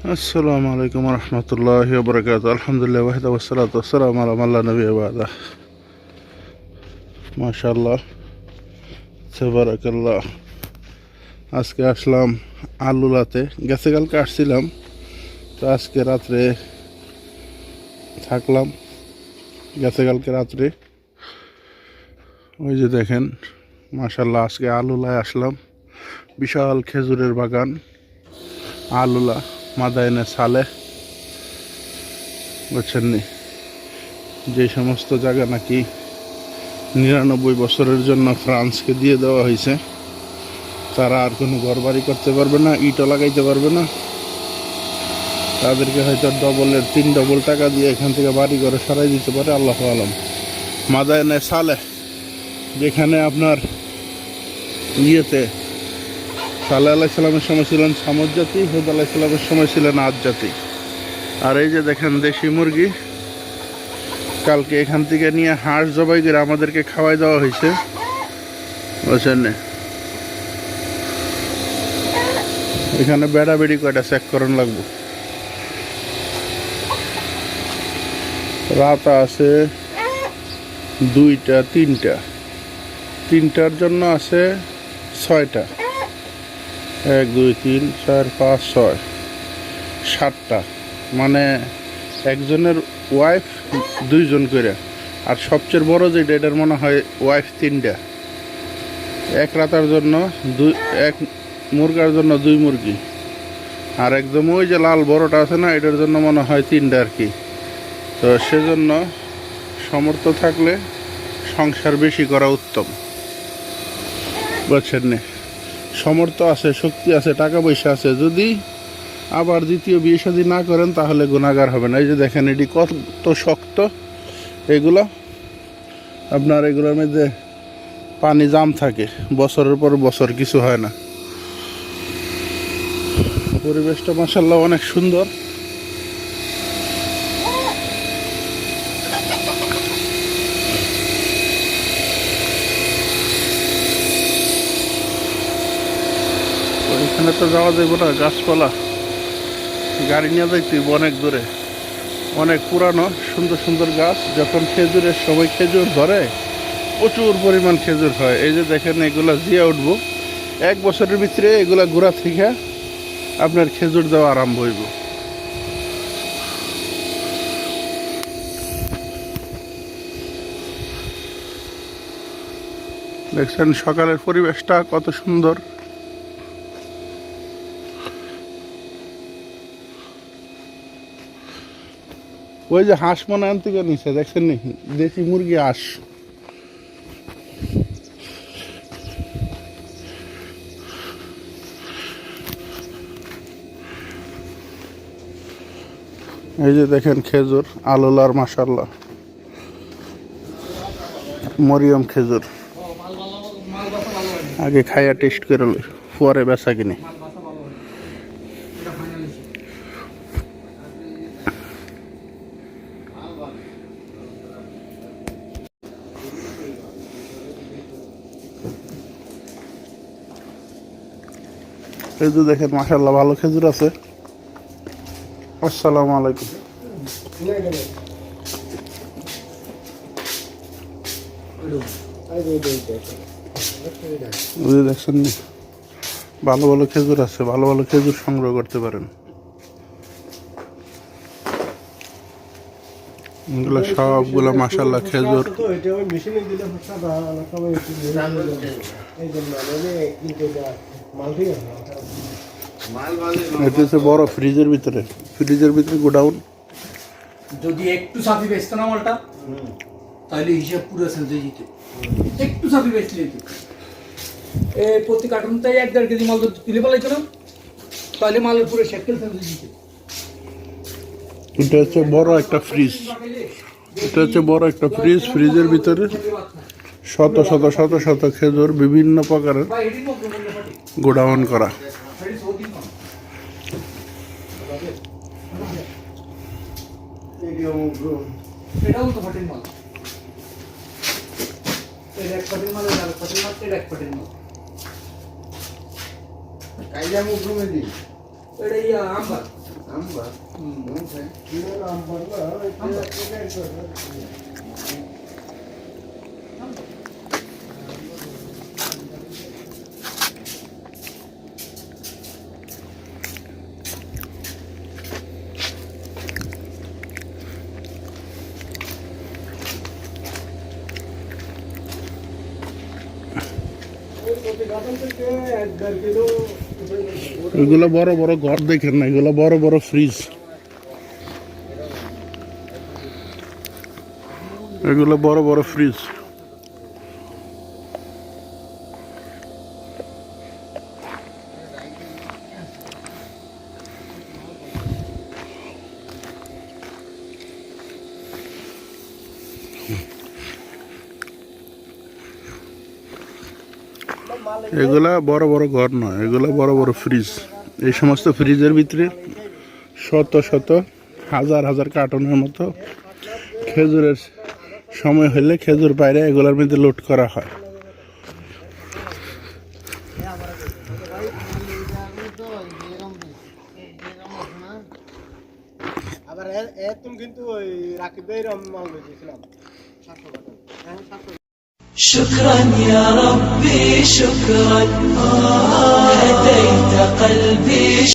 আসসালামু আলাইকুম রহমতুল্লাহ বরকাত আলহামদুলিল্লাহ ওয়াহিদ ওসালাত আসসালাম আল্লাহ নবী আবাদা মাশাল্লাহ সেবারাকাল্লাহ আজকে আসলাম আলুলাতে। গেছে কালকে আসছিলাম। তো আজকে রাত্রে থাকলাম। গেছে কালকে রাত্রে। ওই যে দেখেন মাশাল্লাহ আজকে আলুলায় আসলাম। বিশাল খেজুরের বাগান। আলুলা। মাদায়নে সালে বুঝছেন যে সমস্ত জায়গা নাকি নিরানব্বই বছরের জন্য ফ্রান্সকে দিয়ে দেওয়া হয়েছে, তারা আর কোনো ঘর বাড়ি করতে পারবে না, ইটও লাগাইতে পারবে না। তাদেরকে হয়তো ডবলের তিন ডবল টাকা দিয়ে এখান থেকে বাড়ি করে সারাই দিতে পারে আল্লাহ আলম। মাদায়নে সালে যেখানে আপনার ইয়েতে সাল্লাহ আলাইসাল্লামের সময় ছিলেন সামদ জাতি, হুদ আলাইসাল্লামের সময় ছিলেন আজ জাতি। আর এই যে দেখেন দেশি মুরগি, কালকে এখান থেকে নিয়ে হাঁস জবাই করে আমাদেরকে খাওয়াই দেওয়া হয়েছে। বুঝছেন? এখানে বেড়া বেড়ি কয়টা চেক করন লাগবো। রাত আছে দুইটা, তিনটা। তিনটার জন্য আছে ছয়টা। এক, দুই, তিন, চার, পাঁচ, ছয়, সাতটা। মানে একজনের ওয়াইফ দুইজন করে। আর সবচেয়ে বড় যেটা এটার মনে হয় ওয়াইফ তিনটা। এক রাতার জন্য দুই, এক মুরগার জন্য দুই মুরগি। আর একদম ওই যে লাল বড়টা আছে না, এটার জন্য মনে হয় তিনটা আর কি। তো সেজন্য সমর্থ থাকলে সংসার বেশি করা উত্তম। বুঝছেন না? সমর্থ আছে, শক্তি আছে, টাকা পয়সা আছে, যদি আবার দ্বিতীয় বিয়ে শাদী না করেন তাহলে গুণাগার হবে না। এই যে দেখেন এটি কত শক্ত। এগুলো আপনার এগুলোর মধ্যে পানি জাম থাকে, বছরের পর বছর কিছু হয় না। পরিবেশটা মাসাল্লাহ অনেক সুন্দর। ওইখানে তো যাওয়া যাইব না, গাছপালা। গাড়ি নিয়ে যাইতে অনেক দূরে। অনেক পুরানো, সুন্দর সুন্দর গাছ। যখন খেজুরের সময় খেজুর ধরে, প্রচুর পরিমাণ খেজুর হয়। এই যে দেখেন, এগুলা জিয়া উঠবো। এক বছরের ভিতরে এগুলা ঘোরা থেকে আপনার খেজুর দেওয়া আরম্ভ হইব। দেখছেন, সকালের পরিবেশটা কত সুন্দর। ওই যে হাঁস মনে আনতে নিছে, দেখছেন নি? দেশি মুরগি হাঁস। এই যে দেখেন খেজুর, আলোলার মাসাল্লাহ মরিয়ম খেজুর। আগে খাইয়া টেস্ট করে পরে বেচা কিনে। খেজুর দেখেন মাসাল্লাহ ভালো খেজুর আছে আসসালামু আলাইকুম দেখছেন ভালো ভালো খেজুর আছে ভালো ভালো খেজুর সংগ্রহ করতে পারেন এগুলো সবগুলো মাসাল্লাহ খেজুর এই এটা হচ্ছে বড় ফ্রিজের ভিতরে। ফ্রিজের ভিতরে গোডাউন। যদি একটু সাফি বেচতো না মালটা তাহলে হিসাব পুরো যেত। একটু সাফি বেচলে এ প্রতি এক দেড় কেজি মাল তুলে পালাইতো না? তাহলে মালের পুরো যেত। এটা হচ্ছে বড় একটা ফ্রিজ। এটা হচ্ছে বড় একটা ফ্রিজ। ফ্রিজের ভিতরে শত শত শত শত খেজুর বিভিন্ন প্রকারের গোডাউন করা এটি সৌদি না এটাও তো ফাটের মাল এর এক ফাটের মাল এর এক ফাটের মাল এর এক ফাটের মাল কাইলা মুখ রুমে দি এটা ইয়া আম্বার। কিলো নাম্বার না এটা এটা এটা ওই প্রতি গাছন থেকে এক দেড় কিলো এগুলো বড় বড় ঘর দেখেন না এগুলো বড় বড় ফ্রিজ এগুলো বড় বড় ফ্রিজ এগুলা বড় বড় ঘর নয়, এগুলো বড় বড় ফ্রিজ এই সমস্ত ফ্রিজের ভিতরে শত শত, হাজার হাজার কার্টনের মতো খেজুরের সময় হলে খেজুর বাইরে এগুলোর মধ্যে লোড করা হয়। আবার কিন্তু ওই রাকিবের মাল شكرا يا ربي شكرا. هديت قلبي